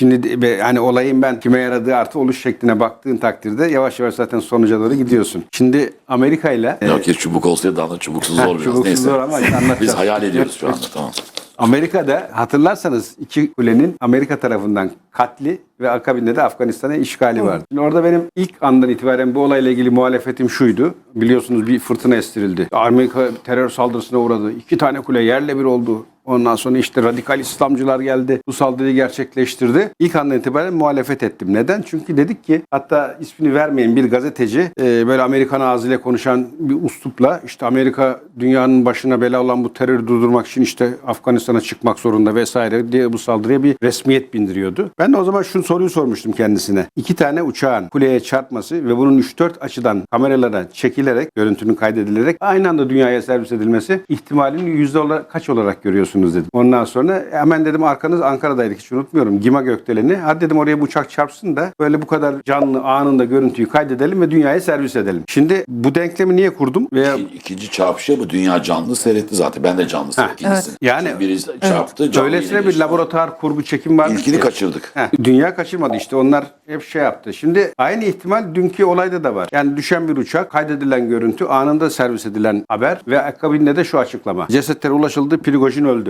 Şimdi hani olayın ben kime yaradığı artı oluş şekline baktığın takdirde yavaş yavaş zaten sonuca doğru gidiyorsun. Şimdi Amerika ile Ya ki çubuk olsaydı daha da çubuksuz zor biraz. çubuksuz Neyse. zor ama anlatacağız. Biz hayal ediyoruz şu anda tamam. Amerika'da hatırlarsanız iki kulenin Amerika tarafından katli ve akabinde de Afganistan'a işgali vardı. Şimdi orada benim ilk andan itibaren bu olayla ilgili muhalefetim şuydu. Biliyorsunuz bir fırtına estirildi. Amerika terör saldırısına uğradı. İki tane kule yerle bir oldu. Ondan sonra işte radikal İslamcılar geldi. Bu saldırıyı gerçekleştirdi. İlk andan itibaren muhalefet ettim. Neden? Çünkü dedik ki hatta ismini vermeyen bir gazeteci e, böyle Amerikan ağzıyla konuşan bir uslupla işte Amerika dünyanın başına bela olan bu terörü durdurmak için işte Afganistan'a çıkmak zorunda vesaire diye bu saldırıya bir resmiyet bindiriyordu. Ben de o zaman şu soruyu sormuştum kendisine. İki tane uçağın kuleye çarpması ve bunun 3-4 açıdan kameralara çekilerek, görüntünün kaydedilerek aynı anda dünyaya servis edilmesi ihtimalini yüzde olarak kaç olarak görüyorsunuz dedim. Ondan sonra hemen dedim arkanız Ankara'daydık hiç unutmuyorum. Gima gökdeleni. Hadi dedim oraya bu uçak çarpsın da böyle bu kadar canlı anında görüntüyü kaydedelim ve dünyaya servis edelim. Şimdi bu denklemi niye kurdum? Veya İki- İkinci çarpışa bu dünya canlı seyretti zaten. Ben de canlı seyrettim ikincisini. Yani- Biri çarptı canlı Öylesine bir laboratuvar kurgu çekim vardı İlkini ki. kaçırdık. Heh, dünya kaçırmadı işte onlar hep şey yaptı. Şimdi aynı ihtimal dünkü olayda da var. Yani düşen bir uçak, kaydedilen görüntü, anında servis edilen haber ve akabinde de şu açıklama. Cesetlere ulaşıldı, Prigojin öldü.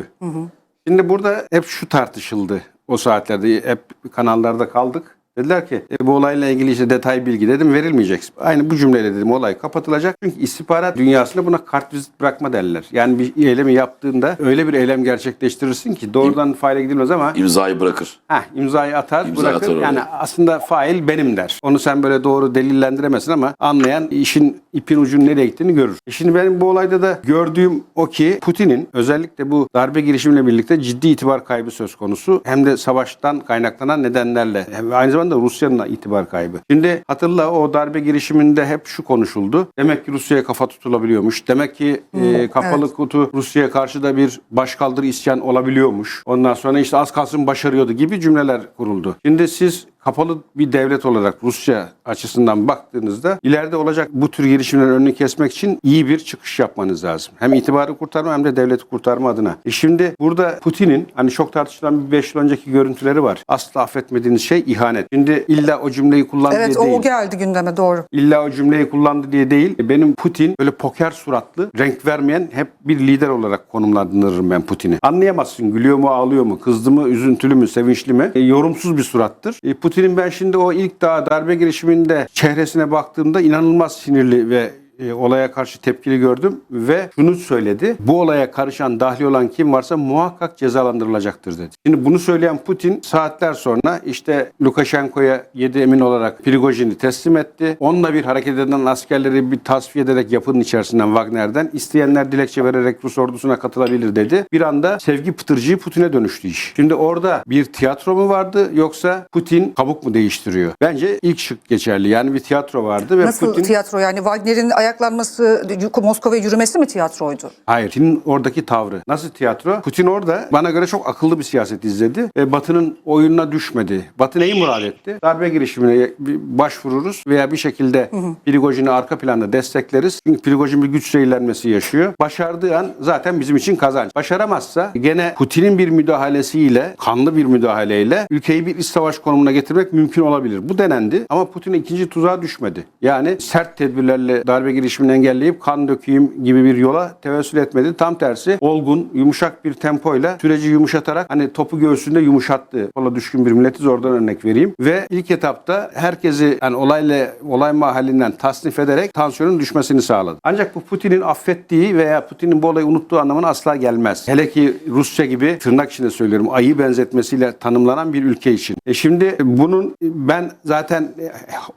Şimdi burada hep şu tartışıldı o saatlerde. Hep kanallarda kaldık. Dediler ki e, bu olayla ilgili işte detay bilgi dedim verilmeyecek. Aynı bu cümleyle dedim olay kapatılacak. Çünkü istihbarat dünyasında buna kartvizit bırakma derler. Yani bir eylemi yaptığında öyle bir eylem gerçekleştirirsin ki doğrudan faile gidilmez ama İmzayı bırakır. Heh, imzayı atar, İmza bırakır. atar oraya. yani aslında fail benim der. Onu sen böyle doğru delillendiremezsin ama anlayan işin ipin ucunun nereye gittiğini görür. E şimdi benim bu olayda da gördüğüm o ki Putin'in özellikle bu darbe girişimiyle birlikte ciddi itibar kaybı söz konusu. Hem de savaştan kaynaklanan nedenlerle. Hem aynı zamanda Rusya'nın da itibar kaybı. Şimdi hatırla o darbe girişiminde hep şu konuşuldu. Demek ki Rusya'ya kafa tutulabiliyormuş. Demek ki e, kapalı evet. kutu Rusya'ya karşı da bir başkaldırı isyan olabiliyormuş. Ondan sonra işte az kalsın başarıyordu gibi cümleler kuruldu. Şimdi siz kapalı bir devlet olarak Rusya açısından baktığınızda ileride olacak bu tür girişimlerin önünü kesmek için iyi bir çıkış yapmanız lazım. Hem itibarı kurtarma hem de devleti kurtarma adına. E şimdi burada Putin'in hani çok tartışılan bir 5 yıl önceki görüntüleri var. Asla affetmediğiniz şey ihanet. Şimdi illa o cümleyi kullandı Evet diye değil. o geldi gündeme doğru. İlla o cümleyi kullandı diye değil. Benim Putin böyle poker suratlı, renk vermeyen hep bir lider olarak konumlandırırım ben Putin'i. Anlayamazsın gülüyor mu, ağlıyor mu, kızdı mı, üzüntülü mü, sevinçli mi? E, yorumsuz bir surattır. E, Putin'in ben şimdi o ilk daha darbe girişiminde çehresine baktığımda inanılmaz sinirli ve e, olaya karşı tepkili gördüm ve şunu söyledi. Bu olaya karışan, dahli olan kim varsa muhakkak cezalandırılacaktır dedi. Şimdi bunu söyleyen Putin saatler sonra işte Lukashenko'ya yedi emin olarak Prigojin'i teslim etti. Onunla bir hareket eden askerleri bir tasfiye ederek yapının içerisinden Wagner'den isteyenler dilekçe vererek Rus ordusuna katılabilir dedi. Bir anda sevgi pıtırcığı Putin'e dönüştü iş. Şimdi orada bir tiyatro mu vardı yoksa Putin kabuk mu değiştiriyor? Bence ilk şık geçerli. Yani bir tiyatro vardı ve Nasıl Putin... tiyatro yani Wagner'in ayaklanması, Moskova'ya yürümesi mi tiyatroydu? Hayır. Putin'in oradaki tavrı. Nasıl tiyatro? Putin orada bana göre çok akıllı bir siyaset izledi. Ve Batı'nın oyununa düşmedi. Batı neyi murad etti? Darbe girişimine başvururuz veya bir şekilde Prigojin'i arka planda destekleriz. Çünkü Prigojin bir güç zehirlenmesi yaşıyor. Başardığı an zaten bizim için kazanç. Başaramazsa gene Putin'in bir müdahalesiyle, kanlı bir müdahaleyle ülkeyi bir iç savaş konumuna getirmek mümkün olabilir. Bu denendi ama Putin ikinci tuzağa düşmedi. Yani sert tedbirlerle darbe girişimini engelleyip kan dökeyim gibi bir yola tevessül etmedi. Tam tersi olgun, yumuşak bir tempoyla süreci yumuşatarak hani topu göğsünde yumuşattı. Kola düşkün bir milletiz oradan örnek vereyim. Ve ilk etapta herkesi yani olayla olay mahallinden tasnif ederek tansiyonun düşmesini sağladı. Ancak bu Putin'in affettiği veya Putin'in bu olayı unuttuğu anlamına asla gelmez. Hele ki Rusya gibi tırnak içinde söylüyorum ayı benzetmesiyle tanımlanan bir ülke için. E şimdi bunun ben zaten e,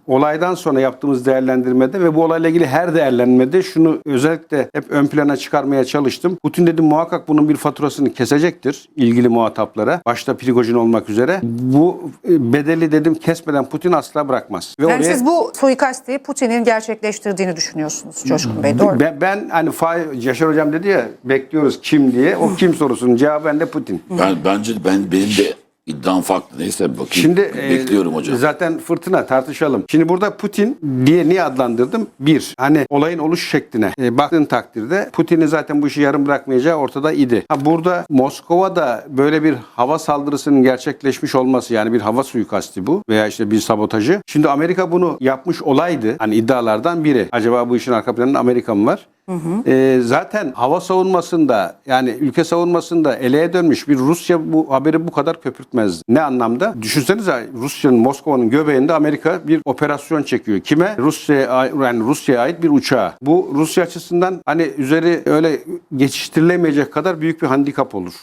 olaydan sonra yaptığımız değerlendirmede ve bu olayla ilgili her değerlendirmede şunu özellikle hep ön plana çıkarmaya çalıştım. Putin dedi muhakkak bunun bir faturasını kesecektir ilgili muhataplara. Başta Prigojin olmak üzere. Bu e, bedeli dedim kesmeden Putin asla bırakmaz. Ve Yani siz bu suikasti Putin'in gerçekleştirdiğini düşünüyorsunuz Coşkun Bey doğru ben, ben hani Fa- Yaşar hocam dedi ya bekliyoruz kim diye. O kim sorusunun cevabı bende Putin. Ben bence ben benim de İddiam farklı. Neyse bakayım. Şimdi e, Bekliyorum hocam. Zaten fırtına tartışalım. Şimdi burada Putin diye niye adlandırdım? Bir, hani olayın oluş şekline e, baktığın takdirde Putin'in zaten bu işi yarım bırakmayacağı ortada idi. Ha, burada Moskova'da böyle bir hava saldırısının gerçekleşmiş olması yani bir hava suikasti bu veya işte bir sabotajı. Şimdi Amerika bunu yapmış olaydı. Hani iddialardan biri. Acaba bu işin arka planında Amerika mı var? E, zaten hava savunmasında yani ülke savunmasında eleğe dönmüş bir Rusya bu haberi bu kadar köpürtmezdi. Ne anlamda? Düşünsenize Rusya'nın Moskova'nın göbeğinde Amerika bir operasyon çekiyor. Kime? Rusya'ya yani Rusya'ya ait bir uçağa. Bu Rusya açısından hani üzeri öyle geçiştirilemeyecek kadar büyük bir handikap olur.